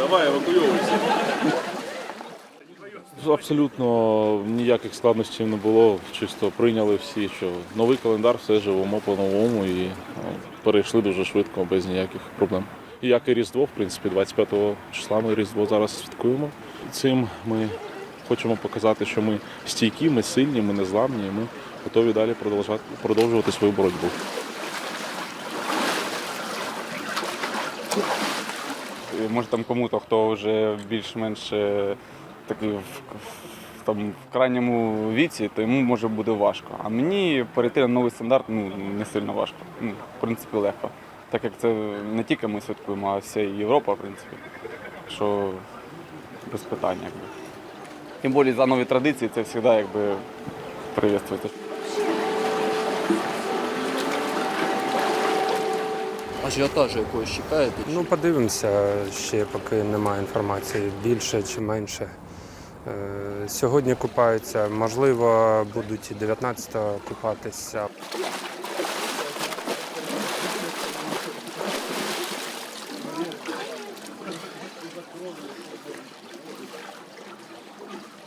Давай, евакуйовуйся. Абсолютно ніяких складнощів не було. Чисто прийняли всі, що новий календар, все живемо по-новому і е, перейшли дуже швидко, без ніяких проблем. Як і Різдво, в принципі, 25 числа ми Різдво зараз святкуємо. Цим ми хочемо показати, що ми стійкі, ми сильні, ми незламні, і ми готові далі продовжувати, продовжувати свою боротьбу. І, Може там кому-то, хто вже більш-менш е, такий в, там, в крайньому віці, то йому може буде важко. А мені перейти на новий стандарт ну, не сильно важко. Ну, в принципі, легко. Так як це не тільки ми святкуємо, а вся Європа, в принципі. Що без питань. Якби. Тим більше за нові традиції це завжди якби приветствується. ажіотажу, якого чекаєте? Ну, подивимося, ще поки немає інформації, більше чи менше. Е, сьогодні купаються, можливо, будуть і 19-го купатися. Thank.